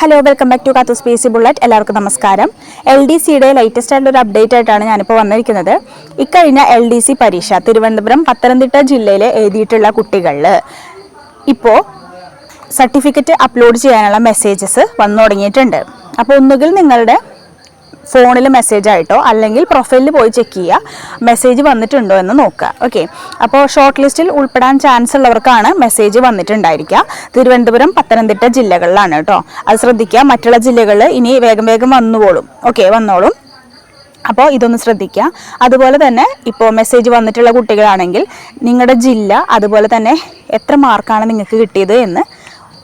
Hello welcome back to കാത്തു സ്പേസി bullet എല്ലാവർക്കും നമസ്കാരം. എൽ ഡി സിയുടെ ലേറ്റസ്റ്റ് ആയിട്ടുള്ള ഒരു അപ്ഡേറ്റ് ആയിട്ടാണ് ഞാനിപ്പോൾ വന്നിരിക്കുന്നത്. ഇക്കഴിഞ്ഞ എൽ ഡി സി പരീക്ഷ തിരുവനന്തപുരം പത്തനംതിട്ട ജില്ലയിൽ എഴുതിയിട്ടുള്ള കുട്ടികളിൽ ഇപ്പോൾ സർട്ടിഫിക്കറ്റ് അപ്ലോഡ് ചെയ്യാനുള്ള മെസ്സേജസ് വന്നു തുടങ്ങിയിട്ടുണ്ട്. അപ്പോൾ ഒന്നുകിൽ നിങ്ങളുടെ ഫോണിൽ മെസ്സേജ് ആയിട്ടോ അല്ലെങ്കിൽ പ്രൊഫൈലിൽ പോയി ചെക്ക് ചെയ്യുക. മെസ്സേജ് വന്നിട്ടുണ്ടോ എന്ന് നോക്കുക. ഓക്കെ അപ്പോൾ ഷോർട്ട് ലിസ്റ്റിൽ ഉൾപ്പെടാൻ ചാൻസ് ഉള്ളവർക്കാണ് മെസ്സേജ് വന്നിട്ടുണ്ടായിരിക്കുക. തിരുവനന്തപുരം പത്തനംതിട്ട ജില്ലകളിലാണ് കേട്ടോ. അത് ശ്രദ്ധിക്കുക. മറ്റുള്ള ജില്ലകളിൽ ഇനി വേഗം വേഗം വന്നുപോളും. ഓക്കെ വന്നോളും. അപ്പോൾ ഇതൊന്ന് ശ്രദ്ധിക്കുക. അതുപോലെ തന്നെ ഇപ്പോൾ മെസ്സേജ് വന്നിട്ടുള്ള കുട്ടികളാണെങ്കിൽ നിങ്ങളുടെ ജില്ല അതുപോലെ തന്നെ എത്ര മാർക്കാണ് നിങ്ങൾക്ക് കിട്ടിയത് എന്ന്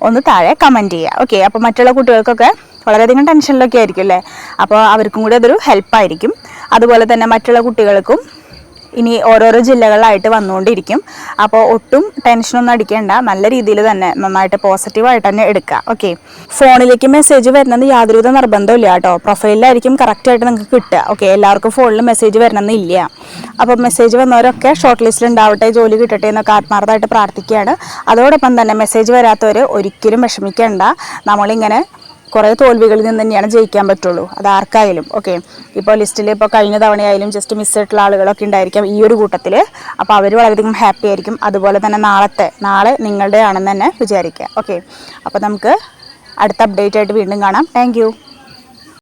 ഒന്ന് താഴെ കമന്റ് ചെയ്യുക ഓക്കെ അപ്പോൾ മറ്റുള്ള കുട്ടികൾക്കൊക്കെ വളരെയധികം ടെൻഷനിലൊക്കെ ആയിരിക്കും അല്ലേ? അപ്പോൾ അവർക്കും കൂടി അതൊരു ഹെൽപ്പായിരിക്കും അതുപോലെ തന്നെ മറ്റുള്ള കുട്ടികൾക്കും ഇനി ഓരോരോ ജില്ലകളിലായിട്ട് വന്നുകൊണ്ടിരിക്കും. അപ്പോൾ ഒട്ടും ടെൻഷനൊന്നും അടിക്കേണ്ട. നല്ല രീതിയിൽ തന്നെ നന്നായിട്ട് പോസിറ്റീവായിട്ട് തന്നെ എടുക്കുക. ഓക്കെ ഫോണിലേക്ക് മെസ്സേജ് വരുന്നത് യാതൊരുവിധ നിർബന്ധമില്ല കേട്ടോ. പ്രൊഫൈലിലായിരിക്കും കറക്റ്റായിട്ട് നിങ്ങൾക്ക് കിട്ടുക. ഓക്കെ എല്ലാവർക്കും ഫോണിൽ മെസ്സേജ് വരണമെന്നില്ല അപ്പോൾ മെസ്സേജ് വന്നവരൊക്കെ ഷോർട്ട് ലിസ്റ്റിൽ ഉണ്ടാവട്ടെ ജോലി കിട്ടട്ടെ എന്നൊക്കെ ആത്മാർത്ഥമായിട്ട് പ്രാർത്ഥിക്കുകയാണ്. അതോടൊപ്പം തന്നെ മെസ്സേജ് വരാത്തവർ ഒരിക്കലും വിഷമിക്കേണ്ട. നമ്മളിങ്ങനെ കുറേ തോൽവികളിൽ നിന്ന് തന്നെയാണ് ജയിക്കാൻ പറ്റുള്ളൂ. അത് ആർക്കായാലും. ഓക്കെ ഇപ്പോൾ ലിസ്റ്റിൽ ഇപ്പോൾ കഴിഞ്ഞ തവണയായാലും ജസ്റ്റ് മിസ് ആയിട്ടുള്ള ആളുകളൊക്കെ ഉണ്ടായിരിക്കാം ഈ ഒരു കൂട്ടത്തിൽ അപ്പോൾ അവർ വളരെയധികം ഹാപ്പി ആയിരിക്കും. അതുപോലെ തന്നെ നാളത്തെ നാളെ നിങ്ങളുടെ ആണെന്ന് തന്നെ വിചാരിക്കുക. ഓക്കെ അപ്പോൾ നമുക്ക് അടുത്ത അപ്ഡേറ്റ് ആയിട്ട് വീണ്ടും കാണാം. താങ്ക്